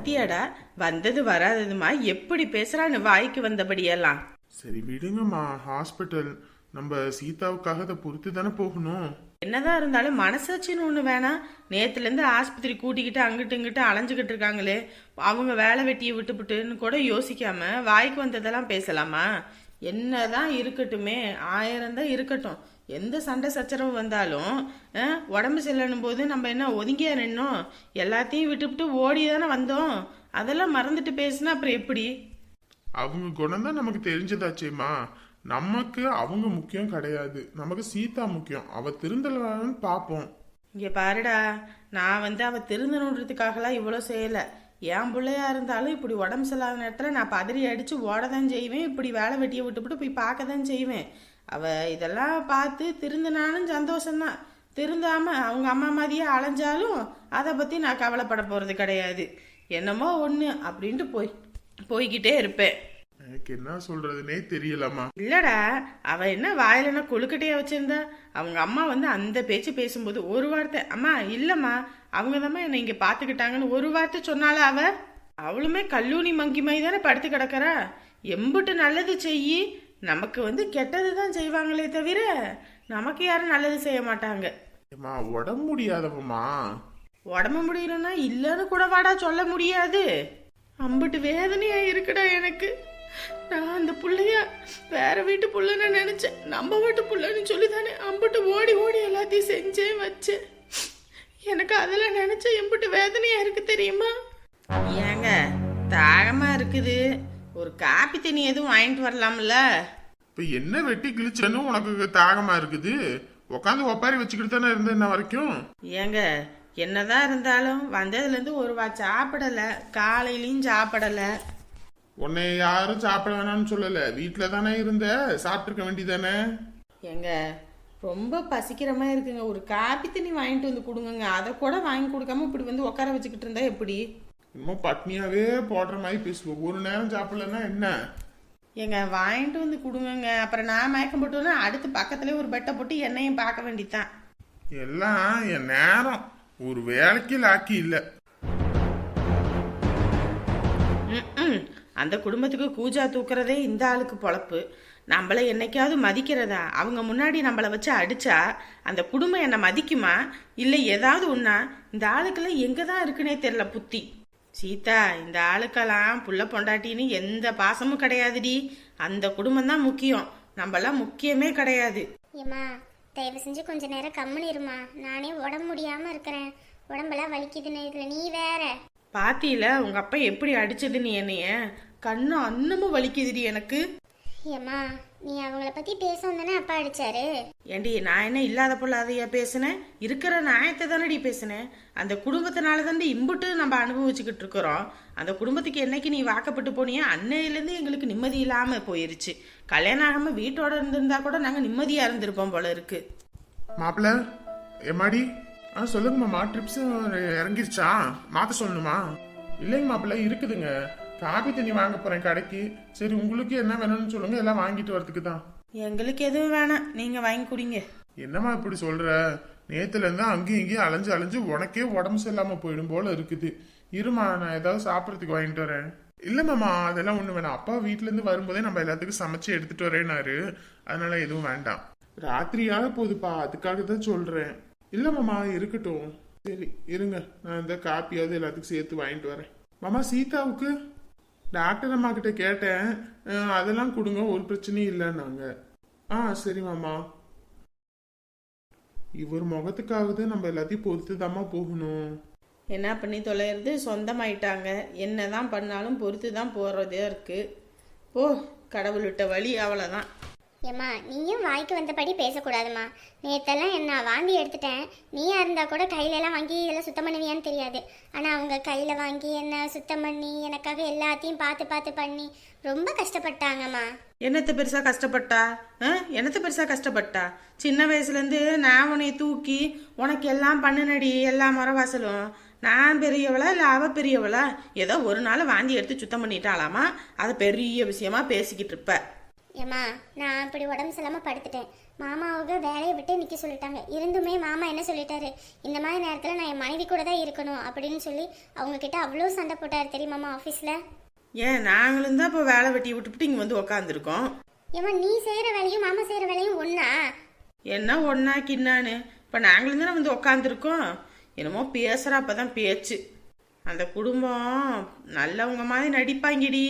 பாத்தியாடா வந்தது வராததுமா? எப்படி பேசுறான்னு வாய்க்கு வந்தபடியெல்லாம். சரி விடுங்கம்மா ஹாஸ்பிட்டல். நம்ம சீதாவுக்காக அதை பொறுத்து தானே போகணும். என்னதான் இருந்தாலும் மனசாட்சின்னு ஒண்ணு வேணாம். நேத்துல இருந்து ஆஸ்பத்திரி கூட்டிக்கிட்டு அங்கிட்டு இங்கிட்டு அலைஞ்சுக்கிட்டு இருக்காங்களே. அவங்க வேலை வெட்டியை விட்டுப்புட்டுன்னு கூட யோசிக்காம வாய்க்கு வந்ததெல்லாம் பேசலாமா? என்னதான் இருக்கட்டுமே ஆயிரம் தான் இருக்கட்டும். எந்த சண்டை சச்சரவு வந்தாலும் உடம்பு சரியில்லைன்னும் போது நம்ம என்ன ஒதுங்கியா நின்னோம்? எல்லாத்தையும் விட்டுவிட்டு ஓடி தானே வந்தோம்? அதெல்லாம் மறந்துட்டு பேசினா அப்புறம் எப்படி? அவங்க குணம் தான் நமக்கு தெரிஞ்சதாச்சேம்மா. நமக்கு அவங்க முக்கியம் கிடையாது. நமக்கு சீதா முக்கியம். அவ திருந்தலான்னு பார்ப்போம் இங்க பாருடா நான் வந்து அவ திருந்தணுன்றதுக்காகலாம் இவ்வளோ செய்யல. என் பிள்ளையா இருந்தாலும் இப்படி உடம்பு சரியில்லாத நேரத்தில் நான் பதறி அடிச்சு ஓட தான் செய்வேன். இப்படி வேலை வெட்டியை விட்டுவிட்டு போய் பார்க்க தான் செய்வேன். அவ இதெல்லாம் பார்த்து திருந்தினாலும் சந்தோஷம்தான். திருந்தாம அவங்க அம்மா மாதிரியே அலைஞ்சாலும் அதை பத்தி நான் கவலைப்பட போறது கிடையாது. என்னமோ ஒண்ணு அப்படின்ட்டு போய் போய்கிட்டே இருப்பேன். எனக்கு என்ன சொல்றதுனே தெரியலம்மா. இல்லடா அவ என்ன வாயில என்ன கொழுக்கட்டையா வச்சிருந்தா? அவங்க அம்மா வந்து அந்த பேச்சு பேசும்போது ஒரு வார்த்தை அம்மா இல்லம்மா அவங்க தான் என்னை இங்க பாத்துக்கிட்டாங்கன்னு ஒரு வார்த்தை சொன்னால அவ? அவளுமே கல்லூனி மங்கி மாதிரி தானே படுத்து கிடக்கறா. எம்புட்டு நல்லது செய்யி நமக்கு வந்து கெட்டது தான் செய்வாங்களே தவிர நமக்கு யாரும் நல்லது செய்ய மாட்டாங்க. ஏம்மா உடம்பு முடியாதவம்மா. உடம்பு முடியலன்னா இல்லைன்னு கூட வாடா சொல்ல முடியாது. அம்புட்டு வேதனையா இருக்குடா எனக்கு. நான் அந்த புள்ளைய வேற வீட்டு புள்ளன்னு நினைச்சேன். நம்ம வீட்டு புள்ளன்னு சொல்லி தானே அம்புட்டு ஓடி ஓடி எல்லாத்தையும் செஞ்சேன் வச்சேன். எனக்கு அதெல்லாம் நினைச்ச எம்புட்டு வேதனையா இருக்கு தெரியுமா? ஏங்க தாகமா இருக்குது. ஒரு காப்பி தண்ணி எதுவும் வாங்கிட்டு வரலாம்ல? இப்ப என்ன வெட்டி கிழிச்சேன்னு உனக்கு தாகமா இருக்குது? உட்காந்து ஒப்பாரி வச்சுக்கிட்டு தானே இருந்த என்ன வரைக்கும். ஏங்க என்னதான் இருந்தாலும் வந்ததுலேருந்து ஒரு வா சாப்பிடல. காலையிலயும் சாப்பிடல. உன்னை யாரும் சாப்பிட வேணாம்னு சொல்லல. வீட்டுல தானே இருந்த. சாப்பிட்டுருக்க வேண்டியதானே? ஏங்க ரொம்ப பசிக்கிற மாதிரி இருக்குங்க. ஒரு காப்பி தண்ணி வாங்கிட்டு வந்து கொடுங்கங்க. அதை கூட வாங்கி கொடுக்காம இப்படி வந்து உட்கார வச்சுக்கிட்டு இருந்தா எப்படி? இன்னும் பட்னியாவே போடுற மாதிரி பேசுவோம் ஒரு நேரம் சாப்பிடலன்னா என்ன? ஏங்க வாங்கிட்டு வந்து கொடுங்கங்க. அப்புறம் நான் மயக்கம் போட்டோன்னா அடுத்து பக்கத்துலேயே ஒரு பெட்டை போட்டு என்னையும் பார்க்க வேண்டியதுதான். எல்லாம் என் நேரம். ஒரு வேலைக்கு லாக்கி இல்ல. அந்த குடும்பத்துக்கு கூஜா தூக்குறதே இந்த ஆளுக்கு பொழப்பு. நம்மளை என்னைக்காவது மதிக்கிறதா? அவங்க முன்னாடி நம்மளை வச்சு அடிச்சா அந்த குடும்பம் என்னை மதிக்குமா? இல்லை ஏதாவது ஒண்ணா? இந்த ஆளுக்கெல்லாம் எங்கே தான் இருக்குன்னே தெரியல புத்தி. சீதா இந்த ஆளுக்கெல்லாம் புள்ள பொண்டாட்டின்னு எந்த பாசமும் கிடையாதுடி. அந்த குடும்பம் தான் முக்கியம். நம்மளாம் முக்கியமே கிடையாது. ஏம்மா தயவு செஞ்சு கொஞ்ச நேரம் கம்முன்னு இருமா நானே உடம்பு முடியாம இருக்கிறேன். உடம்பெல்லாம் வலிக்குதுன்னு இதுல நீ வேற. பாத்தியில உங்க அப்பா எப்படி அடிச்சது நீ என்னைய கண்ணு அன்னமும் வலிக்குதுடி எனக்கு. ஏம்மா நீ அவங்கள பத்தி பேசவும் தானே அப்பா அடிச்சாரு? ஏண்டி நான் என்ன இல்லாத பொல்லாதையா பேசினேன்? இருக்கிற நியாயத்தை தானடி பேசினேன்? அந்த குடும்பத்தினால தாண்டி இம்புட்டு நம்ம அனுபவிச்சுக்கிட்டு இருக்கிறோம். அந்த குடும்பத்துக்கு என்னைக்கு நீ வாக்கப்பட்டு போனியோ அன்னையிலேருந்து எங்களுக்கு நிம்மதி இல்லாம போயிருச்சு. கல்யாணம் ஆகாம வீட்டோட இருந்திருந்தா கூட நாங்க நிம்மதியா இருந்திருப்போம் போல இருக்கு. மாப்பிள்ள எம்மாடி ஆ சொல்லுங்க மாமா ட்ரிப்ஸ் இறங்கிருச்சா? மாத்த சொல்லணுமா? இல்லைங்க மாப்பிள்ள இருக்குதுங்க. காபி தண்ணி வாங்க போறேன் கடைக்கு. சரி உங்களுக்கு என்ன வேணும்னு சொல்லுங்க. எல்லாம் வாங்கிட்டு வரதுக்கு தான். எங்களுக்கு எதுவும் வேணாம். நீங்க வாங்கி குடிங்க. என்னம்மா இப்படி சொல்ற? நேத்துல இருந்து அங்கேயும் இங்கேயும் அலைஞ்சு அலைஞ்சு உனக்கே உடம்பு சரியில்லாம போயிடும் போல இருக்குது. இருமா நான் ஏதாவது சாப்பிட்றதுக்கு வாங்கிட்டு வரேன். இல்ல மாமா அதெல்லாம் ஒண்ணு வேணாம். அப்பா வீட்ல இருந்து வரும்போதே நம்ம எல்லாத்துக்கும் சமைச்சு எடுத்துட்டு வரேனாரு அதனால எதுவும் வேண்டாம். ராத்திரியாக போகுதுப்பா அதுக்காக தான் சொல்றேன். இல்ல மாமா இருக்கட்டும். சரி இருங்க. நான் இந்த காப்பியாவது எல்லாத்துக்கும் சேர்த்து வாங்கிட்டு வரேன். மாமா சீதாவுக்கு டாக்டர் அம்மா கிட்ட கேட்டேன் அதெல்லாம் கொடுங்க ஒரு பிரச்சனையும் இல்லைன்னாங்க. ஆ சரி மாமா. இவர் முகத்துக்காவது நம்ம எல்லாத்தையும் பொறுத்து போகணும். என்ன பண்ணி தொலைகிறது சொந்தமாயிட்டாங்க. என்னதான் பண்ணாலும் பொறுத்து தான் போகிறதே இருக்குது போ கடவுள் விட்ட வழி அவ்வளோதான் ஏம்மா நீயும் வாய்க்கு வந்தபடி பேசக்கூடாதும்மா. நேத்தெல்லாம் என்ன வாந்தி எடுத்துட்டேன். நீயா இருந்தா கூட கையில எல்லாம் வாங்கி இதெல்லாம் சுத்தம் பண்ணுவியான்னு தெரியாது. ஆனா அவங்க கையில வாங்கி என்ன சுத்தம் பண்ணி எனக்காக எல்லாத்தையும் பார்த்து பார்த்து பண்ணி ரொம்ப கஷ்டப்பட்டாங்கம்மா. என்னத்து பெருசா கஷ்டப்பட்டா? ஆ? என்னத்த பெருசா கஷ்டப்பட்டா? சின்ன வயசுலேருந்து நான் உன்னை தூக்கி உனக்கு எல்லாம் பண்ணுனடி எல்லா மரவாசலும் நான் பெரியவளா இல்லை அவ பெரியவளா? ஏதோ ஒரு நாள் வாந்தி எடுத்து சுத்தம் பண்ணிட்டாலாமா அதை பெரிய விஷயமா பேசிக்கிட்டு இருப்ப. ஏம்மா நான் இப்படி உடம்பு சரியில்லாம படுத்துட்டேன். மாமாவுக்கு வேலையை விட்டு நிற்க சொல்லிட்டாங்க. இருந்துமே மாமா என்ன சொல்லிட்டாரு? இந்த மாதிரி நேரத்தில் நான் என் மனைவி கூட தான் இருக்கணும் அப்படின்னு சொல்லி அவங்க கிட்ட அவ்வளோ சண்டை போட்டார் தெரியுமாம்மா ஆஃபீஸில் ஏன் நாங்களும் தான் இப்போ வேலை வெட்டி விட்டுவிட்டு இங்கே வந்து உக்காந்துருக்கோம். ஏம்மா நீ செய்கிற வேலையும் மாமா செய்கிற வேலையும் ஒன்றா என்ன ஒன்னா கின்னான்னு இப்போ நாங்களும் தானே வந்து உக்காந்துருக்கோம். என்னமோ பேசுகிற அப்பதான் பேச்சு. அந்த குடும்பம் நல்லவங்க மாதிரி நடிப்பாங்கடி.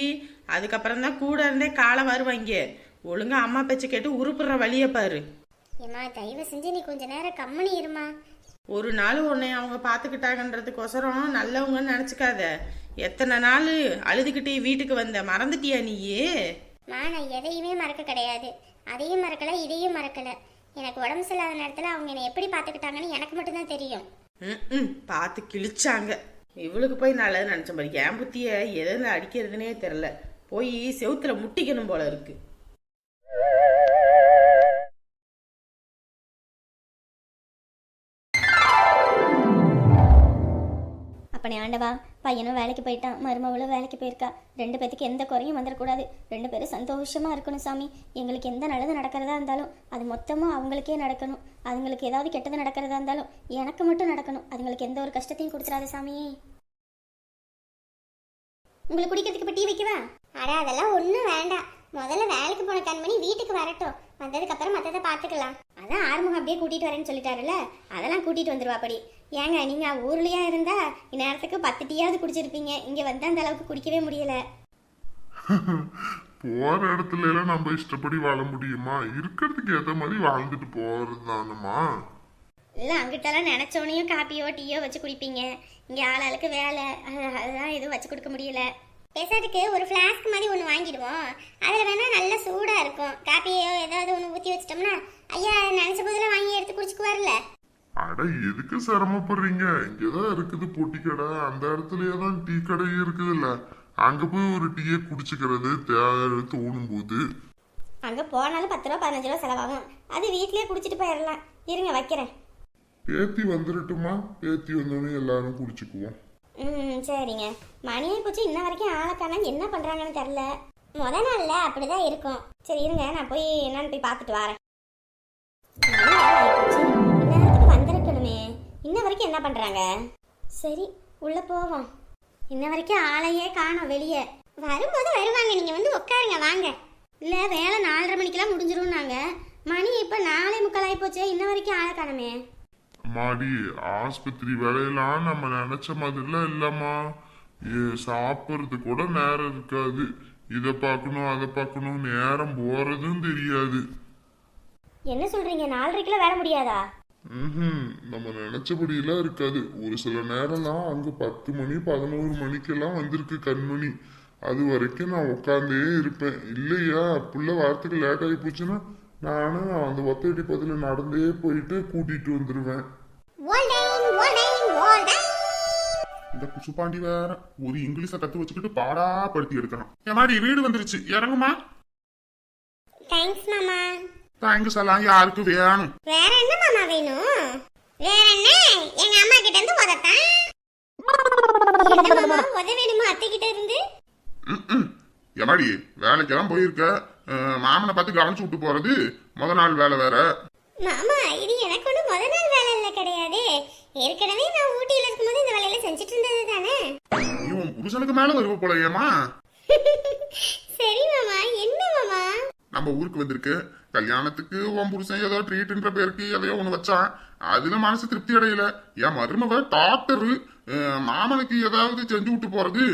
அதுக்கப்புறம் தான் கூட இருந்தே காலை வருவாங்க. ஒழுங்கா அம்மா பேச்சை கேட்டு உருப்புற வழியை பாரு. ஏம்மா தயவு செஞ்சு நீ கொஞ்ச நேரம் கம்முனி இருமா ஒரு நாள் உன்னை அவங்க பார்த்துக்கிட்டாங்கன்றதுக்கோசரம் நல்லவங்கன்னு நினச்சிக்காத. எத்தனை நாள் அழுதுகிட்டே வீட்டுக்கு வந்த மறந்துட்டியா நீயே? மா நான் எதையுமே மறக்க கிடையாது. அதையும் மறக்கல இதையும் மறக்கல. எனக்கு உடம்பு சரியில்லாத நேரத்தில் அவங்க என்னை எப்படி பார்த்துக்கிட்டாங்கன்னு எனக்கு மட்டும்தான் தெரியும். ம் பார்த்து கிழிச்சாங்க. இவளுக்கு போய் நல்லது நினச்ச மாதிரி என் புத்திய எதில் அடிக்கிறதுனே தெரில போய் செவுத்துல முட்டிக்கணும் போல இருக்கு. அப்பனே ஆண்டவா பையனும் வேலைக்கு போயிட்டான் மருமவளும் வேலைக்கு போயிருக்கா. ரெண்டு பேத்துக்கு எந்த குறையும் வந்துடக்கூடாது ரெண்டு பேரும் சந்தோஷமா இருக்கணும் சாமி. எங்களுக்கு எந்த நல்லது நடக்கிறதா இருந்தாலும் அது மொத்தமும் அவங்களுக்கே நடக்கணும். அதுங்களுக்கு ஏதாவது கெட்டது நடக்கிறதா இருந்தாலும் எனக்கு மட்டும் நடக்கணும். அதுங்களுக்கு எந்த ஒரு கஷ்டத்தையும் கொடுத்துடாத சாமி. உங்களுக்கு குடிக்கிறதுக்கு இப்போ டீ வைக்கவா? அட அதெல்லாம் ஒன்றும் வேண்டாம். முதல்ல வேலைக்கு போன கண்மணி வீட்டுக்கு வரட்டும். வந்ததுக்கு அப்புறம் மற்றதை பார்த்துக்கலாம். அதான் ஆறுமுகம் அப்படியே கூட்டிகிட்டு வரேன்னு சொல்லிட்டாருல்ல? அதெல்லாம் கூட்டிகிட்டு வந்துருவா அப்படி ஏங்க நீங்கள் ஊர்லேயே இருந்தா இந்நேரத்துக்கு பத்து டீயாவது குடிச்சிருப்பீங்க. இங்கே வந்து அந்த அளவுக்கு குடிக்கவே முடியல. போகிற இடத்துல எல்லாம் நம்ம இஷ்டப்படி வாழ முடியுமா? இருக்கிறதுக்கு ஏற்ற மாதிரி வாழ்ந்துட்டு போகிறது தானுமா இல்லை அங்கிட்டலாம் நினச்சோனையும் காப்பியோ டீயோ வச்சு குடிப்பீங்க. இங்கே ஆளாளுக்கு வேலை. அது- அதுதான் எதுவும் வச்சு கொடுக்க முடியல. பேசுறதுக்கு ஒரு ஃப்ளாஸ்க் மாதிரி ஒன்று வாங்கிடுவோம். அதில் வேணா நல்ல சூடாக இருக்கும். காப்பியோ ஏதாவது ஒன்று ஊற்றி வச்சிட்டோம்னா ஐயா நினச்ச போதில் வாங்கி எடுத்து குடிச்சுக்குவார்ல அட எதுக்கு சிரமப்படுறீங்க? இங்கதான் இருக்குது பொட்டி கடை அந்த இடத்துலயே தான் டீ கடை இருக்குதுல்ல. அங்க போய் ஒரு டீயை குடிச்சுக்கிறது தேவை தோணும் போது அங்கே போனாலும் பத்து ரூபா பதினஞ்சு ரூபா செலவாகும். அது வீட்லயே குடிச்சிட்டு போயிடலாம் இருங்க வைக்கிறேன். பேத்தி வந்துடட்டுமா பேத்தி வந்தோடனே எல்லாரும் குடிச்சுக்குவோம். ம் சரிங்க. மணி போச்சு இன்ன வரைக்கும் ஆளை என்ன பண்ணுறாங்கன்னு தெரில முத நாளில் அப்படிதான் இருக்கும். சரி இருங்க நான் போய் என்னன்னு போய் பார்த்துட்டு வரேன். மணி வந்திருக்கணுமே. இன்ன வரைக்கும் என்ன பண்ணுறாங்க சரி உள்ளே போவோம். இன்ன வரைக்கும் ஆளையே காணும் வெளியே. வரும்போது வருவாங்க. நீங்கள் வந்து உட்காருங்க வாங்க. இல்லை வேலை நாலரை மணிக்கெல்லாம் முடிஞ்சிரும்னாங்க. மணி இப்போ நாலே முக்கால் ஆகிப்போச்சே இன்ன வரைக்கும் ஆளை காணுமே. மாடி ஆஸ்பத்திரி வேலையெல்லாம் நம்ம நினைச்ச மாதிரிலாம் இல்லம்மா. சாப்பிடுறது கூட நேரம் இருக்காது. இதை பார்க்கணும் அதை பார்க்கணும். நேரம் போறதும் தெரியாது. என்ன சொல்கிறீங்க நாலரைக்கெல்லாம் வேலை முடியாதா? ம்ஹும். நம்ம நினைச்சபடியெல்லாம் இருக்காது. ஒரு சில நேரம்லாம் அங்க பத்து மணி பதினோரு மணிக்கெல்லாம் வந்திருக்கு கண்மணி. அது வரைக்கும் நான் உட்காந்தே இருப்பேன். இல்லையா? புள்ள வாரத்துக்கு லேட் ஆகி போச்சுன்னா நானும் அந்த ஒத்தடி பதில நடந்தே போயிட்டு கூட்டிட்டு வந்துருவேன். இந்த குசுப்பாண்டி வேற ஒரு இங்கிலீஷை கத்து வச்சுக்கிட்டு பாடா படுத்தி எடுக்கிறான் என் மாதிரி வீடு வந்துருச்சு. இறங்குமா? தேங்க்ஸ் மாமா. தேங்க்ஸ் எல்லாம் யாருக்கு வேணும்? வேற என்ன மாமா வேணும்? வேற என்ன? எங்க அம்மா கிட்ட இருந்து உதத்தான். என்ன மாமா உத வேணுமா அத்தை கிட்ட இருந்து? எமாடி வேலைக்கெல்லாம் போயிருக்க. மாமனை பார்த்து கவனிச்சு விட்டு போறது. முத நாள் வேலை வேற. மாமா இது எனக்கு ஒன்றும் முத நாள் வேலை இல்லை கிடையாது. ஏற்கனவே நான் ஊட்டியில இருக்கும்போது இந்த வேலையில செஞ்சுட்டு இருந்தது தானே நீ உன் புருஷனுக்கு மேல வருவ போல ஏமா சரி மாமா. என்ன மாமா? நம்ம ஊருக்கு வந்திருக்கு. கல்யாணத்துக்கு உன் புருஷன் ஏதோ ட்ரீட்ன்ற பேருக்கு எதையோ ஒண்ணு வச்சான். அதுல மனசு திருப்தி அடையல. என் மருமவ டாக்டர் மாமனுக்கு ஏதாவது செஞ்சு விட்டு போறது.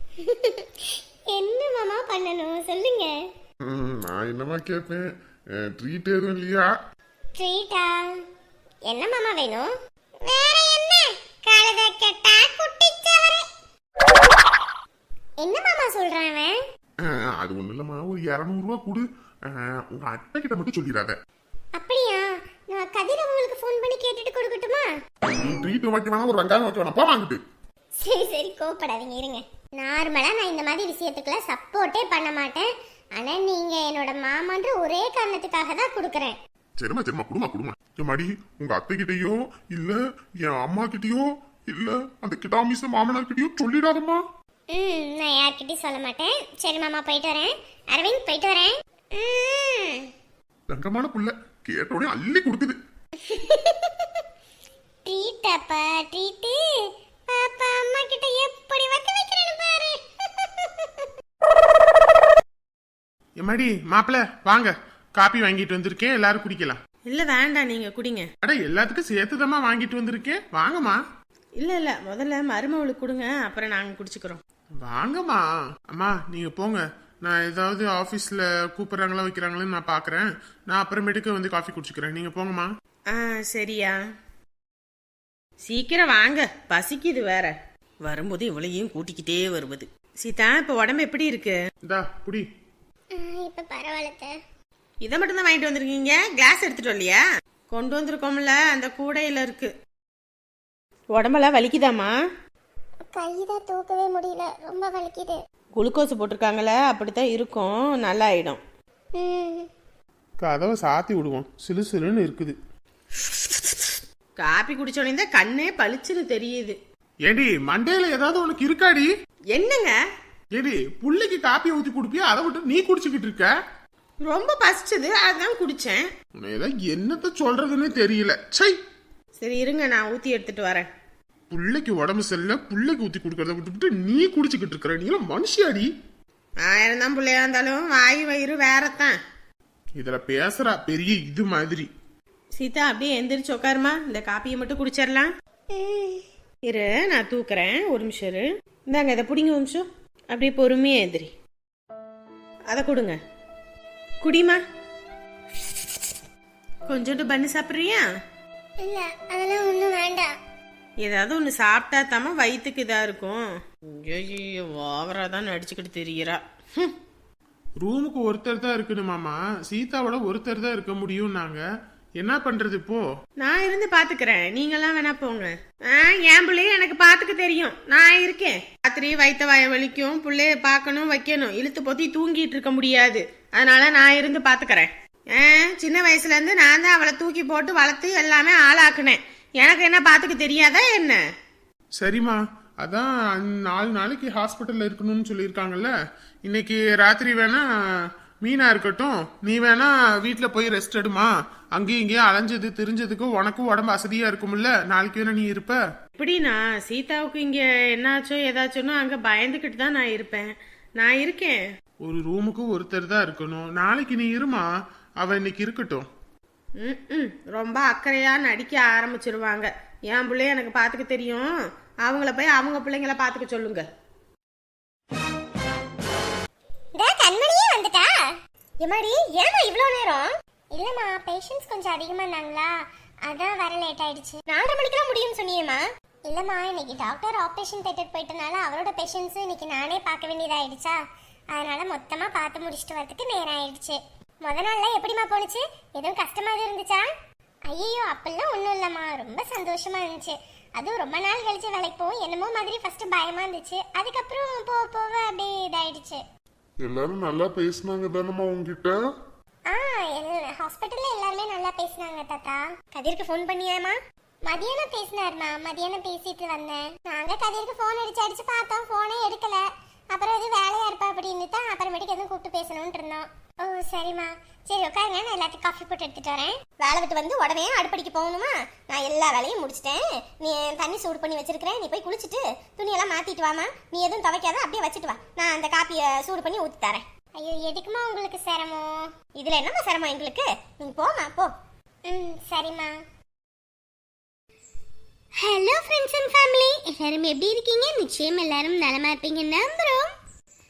என்ன மாமா பண்ணணும்? சொல்லுங்க. ம், நான் என்னமா கேட்பேன்? ட்ரீட் எதுவும் இல்லையா? ட்ரீட்டா என்ன மாமா வேணும்? வேற என்ன? கழுத கெட்டா குட்டிச்சவரே என்ன மாமா சொல்றான் அவன்? அஹ், அது ஒண்ணும் இல்லம்மா ஒரு இரநூறுவா கொடு. அஹ், உங்க அத்தை கிட்ட மட்டும் சொல்லிடாத. அப்படியா? நான் கதிர் அவங்களுக்கு ஃபோன் பண்ணி கேட்டுட்டு கொடுக்கட்டுமா? நீ ட்ரீட் வைக்க வேணாம் ஒரு வெங்காயம் வைக்க வேணாம் போ வாங்கிட்டு. சரி சரி கோவப்படாதீங்க இருங்க. நார்மலா நான் இந்த மாதிரி விஷயத்துக்குலாம் சப்போர்ட்டே பண்ண மாட்டேன். ஆனா நீங்க என்னோட மாமான்ற ஒரே காரணத்துக்காக தான் கொடுக்குறேன். சரிம்மா சரிம்மா குடுமா குடுமா மடி உங்க அத்தை கிட்டயோ இல்ல என் அம்மா கிட்டயோ இல்ல அந்த கிடாமிச மாமனார்கிட்டயும் சொல்லிடாதம்மா. ம் நான் யார்கிட்டயும் சொல்ல மாட்டேன். சரி மாமா போயிட்டு வரேன். அரவிந்த் போயிட்டு வரேன். தங்கமான புள்ள கேட்டோடனே அள்ளி கொடுக்குது. ட்ரீட் அப்பா ட்ரீட்டு. பாப்பா அம்மா கிட்ட எப்படி வக்க வைக்கிறேன்னு பாரு எம்மாடி மாப்பிள வாங்க. காப்பி வாங்கிட்டு வந்திருக்கேன் எல்லாரும் குடிக்கலாம். இல்ல வேண்டாம் நீங்க குடிங்க. அட எல்லாத்துக்கும் சேர்த்துதாம்மா வாங்கிட்டு வந்திருக்கேன். வாங்கம்மா. இல்ல இல்ல முதல்ல மருமவளுக்கு கொடுங்க அப்புறம் நாங்க குடிச்சுக்கிறோம். வாங்கம்மா. அம்மா நீங்க போங்க. நான் ஏதாவது ஆபீஸ்ல கூப்பிடுறாங்களா வைக்கிறாங்களான்னு நான் பாக்குறேன். நான் அப்புறமேட்டுக்கு வந்து காஃபி குடிச்சுக்கிறேன். நீங்க போங்கம்மா. ஆ சரியா. சீக்கிரம் வாங்க. பசிக்குது வேற. வரும்போது இவளையும் கூட்டிக்கிட்டே வருவது. சீதா இப்ப உடம்பு எப்படி இருக்கு? இந்தா குடி. இப்ப பரவாயில்ல இதை மட்டும் தான் வாங்கிட்டு வந்திருக்கீங்க? கிளாஸ் எடுத்துட்டு வரலையா கொண்டு வந்திருக்கோம்ல அந்த கூடையில இருக்கு. உடம்பெல்லாம் வலிக்குதாம்மா? கைதான் தூக்கவே முடியல ரொம்ப வலிக்குது. குளுக்கோஸ் போட்டிருக்காங்களே அப்படித்தான் இருக்கும் நல்லா ஆயிடும் ம். கதவை சாத்தி விடுவோம் சிலு சிலுன்னு இருக்குது. காப்பி குடிச்சோடனே கண்ணே பளிச்சுன்னு தெரியுது. ஏடி மண்டையில ஏதாவது உனக்கு இருக்காடி என்னங்க? ஏடி புள்ளைக்கு காப்பி ஊத்தி குடுப்பியா? அதை விட்டு நீ குடிச்சுக்கிட்டு இருக்க? ரொம்ப பசிச்சது அதான் குடிச்சேன். உன்னை ஏதாவது என்னத்த சொல்றதுன்னு தெரியல. சை சரி இருங்க நான் ஊத்தி எடுத்துட்டு வரேன். புள்ளைக்கு உடம்பு சரியில்லை புள்ளைக்கு ஊத்தி கொடுக்கறத விட்டுவிட்டு நீ குடிச்சுக்கிட்டு இருக்கிற. நீ எல்லாம் மனுஷியாடி. ஆயிரம் தான் பிள்ளையா இருந்தாலும் வாய் வயிறு வேறத்தான். இதுல பேசுறா பெரிய இது மாதிரி. சீதா அப்படியே எந்திரிச்சு உட்காருமா. இந்த காப்பியை மட்டும் குடிச்சிடலாம். இரு நான் தூக்குறேன். ஒரு நிமிஷம் இரு. இந்தாங்க இதை பிடிங்க ஒரு நிமிஷம். அப்படியே பொறுமையா எந்திரி. அதை கொடுங்க. குடிமா. கொஞ்சோண்டு பண்ணு சாப்பிட்றியா? இல்ல அதெல்லாம் ஒண்ணும் வேண்டாம். ஏதாவது ஒன்று சாப்பிட்டா தாம வயிற்றுக்கு இதாக இருக்கும். ஐயோ ஓவரா தான் நடிச்சுக்கிட்டு தெரியறா. ஹம். ரூமுக்கு ஒருத்தர் தான் இருக்கணுமாமா சீதாவோட ஒருத்தர் தான் இருக்க முடியும் நாங்க என்ன பண்றது இப்போ? நான் இருந்து பாத்துக்கிறேன். நீங்கெல்லாம் வேணா போங்க. ஆ, என் பிள்ளைய எனக்கு பாத்துக்க தெரியும். நான் இருக்கேன். ராத்திரி வயித்த வாய வலிக்கும் பிள்ளைய பார்க்கணும் வைக்கணும். இழுத்து பொத்தி தூங்கிட்டு இருக்க முடியாது. அதனால நான் இருந்து பாத்துக்கிறேன். சின்ன வயசுல இருந்து நான் தான் அவளை தூக்கி போட்டு வளர்த்து எல்லாமே ஆளாக்குனேன். எனக்கு என்ன பாத்துக்க தெரியாதா என்ன? சரிம்மா. அதான் நாலு நாளைக்கு ஹாஸ்பிட்டல்ல இருக்கணும்னு சொல்லியிருக்காங்கல்ல. இன்னைக்கு ராத்திரி வேணா மீனா இருக்கட்டும் நீ வேணா வீட்ல போய் ரெஸ்ட் எடுமா. அங்கேயும் இங்கேயும் அலைஞ்சது திரிஞ்சதுக்கு உனக்கும் உடம்பு அசதியா இருக்கும்ல நாளைக்கு வேணா நீ இருப்ப. எப்படின்னா சீதாவுக்கு இங்க என்னாச்சோ ஏதாச்சும்னு அங்க பயந்துக்கிட்டு தான் நான் இருப்பேன். நான் இருக்கேன். ஒரு ரூமுக்கு ஒருத்தர் தான் இருக்கணும். நாளைக்கு நீ இருமா? அவ இன்னைக்கு இருக்கட்டும். ம்ம். ரொம்ப அக்கறையா நடிக்க ஆரம்பிச்சிருவாங்க. என் பிள்ளைய எனக்கு பாத்துக்க தெரியும். அவங்கள போய் அவங்க பிள்ளைங்கள பாத்துக்க சொல்லுங்க. கண்மணியே வந்துட்டா? எம்மாடி ஏமா இவ்வளோ நேரம்? இல்லைம்மா பேஷண்ட்ஸ் கொஞ்சம் அதிகமாக இருந்தாங்களா? அதான் வர லேட் ஆயிடுச்சு. நாலரை மணிக்கெல்லாம் முடியும்னு சொன்னியேம்மா. இல்லைம்மா இன்னைக்கு டாக்டர் ஆப்ரேஷன் தேட்டர் போயிட்டனால அவரோட பேஷண்ட்ஸ் இன்னைக்கு நானே பார்க்க வேண்டியதாயிடுச்சா? அதனால மொத்தமாக பார்த்து முடிச்சுட்டு வரதுக்கு நேரம் ஆயிடுச்சு. முத நாள்லாம் எப்படிம்மா போணுச்சு? எதுவும் கஷ்டமா இருந்துச்சா? ஐயோ அப்பெல்லாம் ஒன்றும் இல்லைம்மா. ரொம்ப சந்தோஷமாக இருந்துச்சு. அதுவும் ரொம்ப நாள் கழிச்சு வேலைக்கு போகும் என்னமோ மாதிரி ஃபஸ்ட்டு பயமாக இருந்துச்சு. அதுக்கப்புறம் போக போக அப்படியே இதாயிடுச்சு. எல்லாரும் நல்லா பேசினாங்க தானம்மா உங்ககிட்ட ஆ ஹாஸ்பிட்டல்ல எல்லாருமே நல்லா பேசினாங்க தாத்தா. கதிர்க்கு ஃபோன் பண்ணியாமா மதியானம் பேசினாருமா? மதியானம் பேசிட்டு வந்தேன். நாங்க கதிர்க்கு ஃபோன் அடிச்சு அடிச்சு பார்த்தோம். ஃபோனே எடுக்கல. அப்புறம் எதுவும் வேலையா இருப்பா அப்படின்னு தான் அப்புறமேட்டுக்கு எதுவும் கூப்பிட்டு பேசணும்னு இருந்தோம். ஓ சரிம்மா. சரி உட்காருங்க. நான் எல்லாத்தையும் காஃபி போட்டு எடுத்துட்டு வரேன். வேலை விட்டு வந்து உடனே அடுப்படிக்கு போகணுமா? நான் எல்லா வேலையும் முடிச்சிட்டேன். நீ தண்ணி சூடு பண்ணி வச்சிருக்கிறேன். நீ போய் குளிச்சுட்டு துணியெல்லாம் மாத்திட்டு வாமா நீ எதுவும் துவைக்காத அப்படியே வச்சுட்டு வா. நான் அந்த காப்பியை சூடு பண்ணி ஊத்தி தரேன். ஐயோ எதுக்குமா உங்களுக்கு சிரமம்? இதுல என்னம்மா சிரமம் எங்களுக்கு? நீங்க போமா போ. ம் சரிம்மா. ஹலோ ஃப்ரெண்ட்ஸ் அண்ட் ஃபேமிலி எல்லாரும் எப்படி இருக்கீங்க? நிச்சயம் எல்லாரும் நலமா இருப்பீங்க நம்புறோம்.